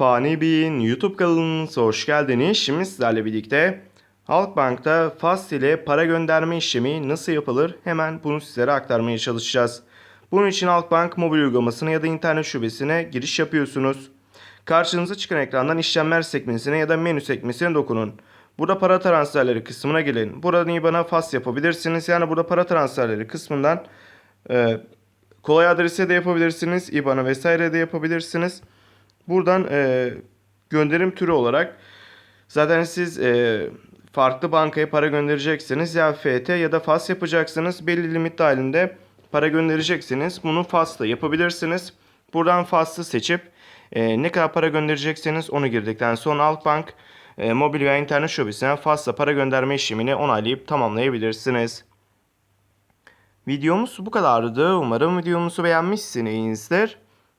Fani Bey'in YouTube kanalınıza hoş geldiniz. Şimdi sizlerle birlikte Halkbank'ta FAST ile para gönderme işlemi nasıl yapılır hemen bunu sizlere aktarmaya çalışacağız. Bunun için Halkbank mobil uygulamasına ya da internet şubesine giriş yapıyorsunuz. Karşınıza çıkan ekrandan işlemler sekmesine ya da menü sekmesine dokunun. Burada para transferleri kısmına gelin. Buradan IBAN'a FAST yapabilirsiniz. Yani burada para transferleri kısmından e, kolay adrese de yapabilirsiniz. IBAN'a vesaire de yapabilirsiniz. Buradan e, gönderim türü olarak zaten siz e, farklı bankaya para göndereceksiniz. Ya FT ya da FAS yapacaksınız. Belli limit dahilinde para göndereceksiniz. Bunu FAS'la yapabilirsiniz. Buradan FAS'ı seçip e, ne kadar para gönderecekseniz onu girdikten sonra Halkbank e, mobil veya internet şubesine FAS'la para gönderme işlemini onaylayıp tamamlayabilirsiniz. Videomuz bu kadardı. Umarım videomuzu beğenmişsinizdir.